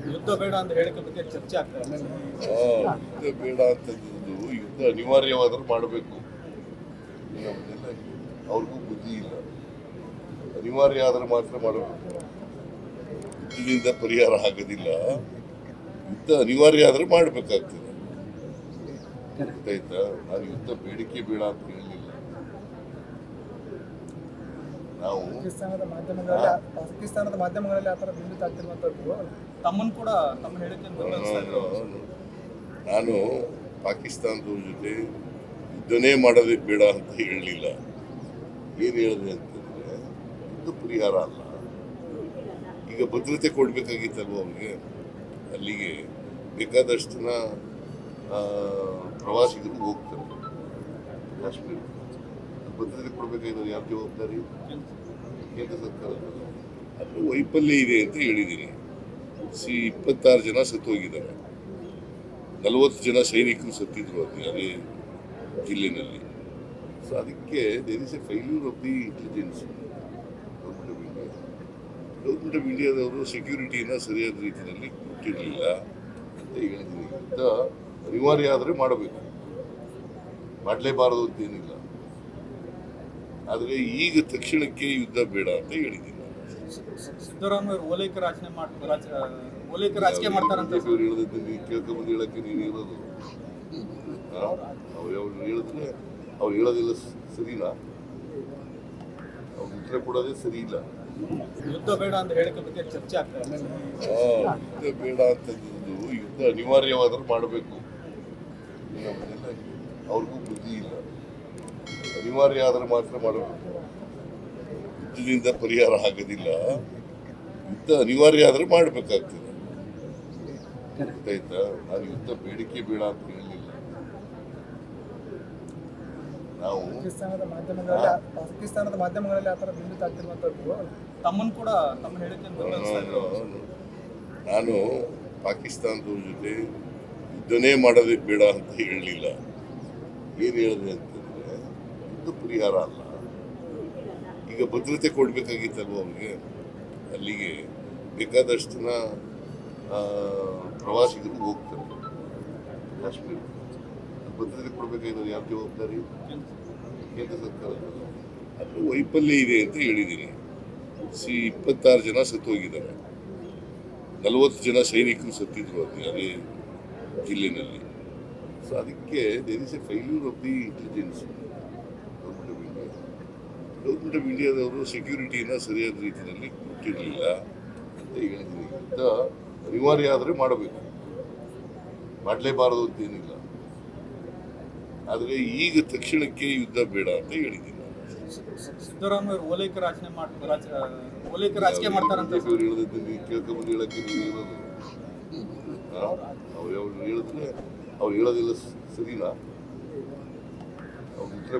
ಯುದ್ಧ ಬೇಡ ಅಂತ ಹೇಳಿಕೆ ಯುದ್ಧ ಅನಿವಾರ್ಯವಾದ್ರೆ ಮಾಡಬೇಕು. ಅವ್ರಿಗೂ ಬುದ್ಧಿ ಇಲ್ಲ. ಅನಿವಾರ್ಯ ಆದ್ರೆ ಮಾತ್ರ ಮಾಡಬೇಕು. ಪರಿಹಾರ ಆಗೋದಿಲ್ಲ. ಯುದ್ಧ ಅನಿವಾರ್ಯ ಆದ್ರೆ ಮಾಡಬೇಕಾಗ್ತದೆ. ಗೊತ್ತಾಯ್ತಾ? ನಾನು ಯುದ್ಧ ಬೇಡಿಕೆ ಬೇಡ ಅಂತ ಹೇಳಲಿಲ್ಲ ನಾವು ಪಾಕಿಸ್ತಾನದ ಮಾಧ್ಯಮಗಳಲ್ಲಿ ಪಾಕಿಸ್ತಾನದ ಮಾಧ್ಯಮಗಳಲ್ಲಿ ಆ ಥರ ಬಿಂಬಿತ ಆಗ್ತಿರುವಂಥದ್ದು. ತಮ್ಮನ್ನು ಕೂಡ ತಮ್ಮ ಬೆಂಬಲಿಸ್ತಾ ನಾನು ಪಾಕಿಸ್ತಾನದ ಜೊತೆ ಯುದ್ಧನೇ ಮಾಡೋದೇ ಬೇಡ ಅಂತ ಹೇಳಲಿಲ್ಲ. ಏನು ಹೇಳಿದೆ ಅಂತಂದರೆ ಯುದ್ಧ ಪರಿಹಾರ ಅಲ್ಲ. ಈಗ ಭದ್ರತೆ ಕೊಡಬೇಕಾಗಿತ್ತಲ್ವ ಅವ್ರಿಗೆ? ಅಲ್ಲಿಗೆ ಬೇಕಾದಷ್ಟು ಜನ ಪ್ರವಾಸಿಗರು ಹೋಗ್ತಾರೆ. ಕಾಶ್ಮೀರ ಭದ್ರತೆ ಕೊಡ್ಬೇಕಾಗಿರೋದು ಯಾರು ಜವಾಬ್ದಾರಿ? ಕೇಂದ್ರ ಸರ್ಕಾರ. ಅದು ವೈಫಲ್ಯ ಇದೆ ಅಂತ ಹೇಳಿದ್ದೀನಿ. ಸಿ, ಇಪ್ಪತ್ತಾರು ಜನ ಸತ್ತೋಗಿದ್ದಾರೆ. ನಲವತ್ತು ಜನ ಸೈನಿಕರು ಸತ್ತಿದ್ರು ಅಲ್ಲಿ ಅದೇ ಜಿಲ್ಲೆನಲ್ಲಿ. ಸೊ ಅದಕ್ಕೆ there is a failure of the intelligence government of India government of ಇಂಡಿಯಾದವರು ಸೆಕ್ಯೂರಿಟಿನ ಸರಿಯಾದ ರೀತಿಯಲ್ಲಿ ಕೊಟ್ಟಿರಲಿಲ್ಲ ಅಂತ ಹೇಳಿದ್ದೀನಿ ಅನಿವಾರ್ಯ ಆದರೆ ಮಾಡಬೇಕು. ಮಾಡಲೇಬಾರದು ಅಂತೇನಿಲ್ಲ. ಆದರೆ ಈಗ ತಕ್ಷಣಕ್ಕೆ ಯುದ್ಧ ಬೇಡ ಅಂತ ಹೇಳಿದ್ದೀನಿ. ಸಿದ್ದರಾಮಯ್ಯ ಓಲೈಕೆ ರಾಜನೆ ಓಲೈಕೆ ರಾಜಕೀಯ ಮಾಡ್ತಾರಂತ ನೀವು ಕೇಳ್ಕೊಂಬಂದು ಹೇಳಕ್ಕೆ ನೀನು ಇರೋದು ಅವ್ರು ಅವ್ರು ಹೇಳಿದ್ರೆ ಅವ್ರು ಹೇಳೋದಿಲ್ಲ ಸ- ಸರಿನಾ? ಅವ್ರು ಉತ್ತರ ಕೊಡೋದೇ ಸರಿ ಇಲ್ಲ ಯುದ್ಧ ಬೇಡ ಅಂತ ಹೇಳಿಕೆ ಬಗ್ಗೆ ಚರ್ಚೆ ಆಗ್ತಾನೆ ಇದೆ. ಆ, ಯುದ್ಧ ಬೇಡ ಅಂತದ್ದು ಯುದ್ಧ ಅನಿವಾರ್ಯವಾದ್ರೆ ಮಾಡಬೇಕು. ಅವ್ರಿಗೂ ಬುದ್ಧಿ ಇಲ್ಲ. ಅನಿವಾರ್ಯ ಆದರೆ ಮಾತ್ರ ಮಾಡಬೇಕು ಯುದ್ಧದಿಂದ ಪರಿಹಾರ ಆಗೋದಿಲ್ಲ. ಯುದ್ಧ ಅನಿವಾರ್ಯ ಆದರೆ ಮಾಡಬೇಕಾಗ್ತದೆ. ಗೊತ್ತಾಯ್ತಾ? ನಾನು ಯುದ್ಧ ಬೇಡಿಕೆ ಬೇಡ ಅಂತ ಹೇಳಲಿಲ್ಲ ನಾವು ಪಾಕಿಸ್ತಾನದ ಮಾಧ್ಯಮಗಳಲ್ಲಿ ಆ? ಥರ ಬಿಂಬಿತ ಆಗ್ತಿರುವಂಥದ್ದು ತಮ್ಮನ್ನು ಕೂಡ ತಮ್ಮ ನಾನು ಪಾಕಿಸ್ತಾನದವ್ರ ಜೊತೆ ಯುದ್ಧನೇ ಮಾಡೋದೇ ಬೇಡ ಅಂತ ಹೇಳಲಿಲ್ಲ ಏನು ಹೇಳಿದೆ ಅಂತಂದ್ರೆ ಯುದ್ಧ ಪರಿಹಾರ ಅಲ್ಲ. ಈಗ ಭದ್ರತೆ ಕೊಡಬೇಕಾಗಿತ್ತಲ್ವ ಅವ್ರಿಗೆ? ಅಲ್ಲಿಗೆ ಬೇಕಾದಷ್ಟು ಜನ ಪ್ರವಾಸಿಗರು ಹೋಗ್ತಾರೆ. ಕಾಶ್ಮೀರ. ಭದ್ರತೆ ಕೊಡ್ಬೇಕಾಗಿರೋದು ಯಾವ ಜವಾಬ್ದಾರಿ? ಕೇಂದ್ರ ಸರ್ಕಾರ ಅದು ವೈಫಲ್ಯ ಇದೆ ಅಂತ ಹೇಳಿದ್ದೀನಿ. ಸಿ, ಇಪ್ಪತ್ತಾರು ಜನ ಸತ್ತೋಗಿದ್ದಾರೆ. ನಲವತ್ತು ಜನ ಸೈನಿಕರು ಸತ್ತಿದ್ರು ಅಲ್ಲಿ, ಅದೇ ಜಿಲ್ಲೆಯಲ್ಲಿ ಸೊ ಅದಕ್ಕೆ there is a failure of the intelligence government of ಇಂಡಿಯಾದವರು ಸೆಕ್ಯೂರಿಟಿನ ಸರಿಯಾದ ರೀತಿಯಲ್ಲಿ ಕೊಟ್ಟಿರಲಿಲ್ಲ ಅಂತ ಹೇಳಿದ್ದೀನಿ ಯುದ್ಧ ಅನಿವಾರ್ಯ ಆದರೆ ಮಾಡಬೇಕು. ಮಾಡಲೇಬಾರದು ಅಂತೇನಿಲ್ಲ. ಆದರೆ ಈಗ ತಕ್ಷಣಕ್ಕೆ ಯುದ್ಧ ಬೇಡ ಅಂತ ಹೇಳಿದ್ದೀನಿ. ಸಿದ್ದರಾಮಯ್ಯ ಓಲೈಕೆ ರಾಜನೆ ಮಾಡ್ ರಾಜ ಓಲೈಕೆ ರಾಜಕೀಯ ಮಾಡ್ತಾರಂತ ಬಿಜೆಪಿಯವ್ರು ಹೇಳಿದ್ರೆ ನೀವು ಕೇಳ್ಕೊಂಬಂದು ಹೇಳಕ್ಕೆ ನೀವು ಇರೋದು ಅವ್ರು ಅವ್ರು ಹೇಳಿದ್ರೆ? ಅವ್ರು ಹೇಳೋದಿಲ್ಲ ಸರಿನಾ? ಅವ್ರು ಉತ್ತರ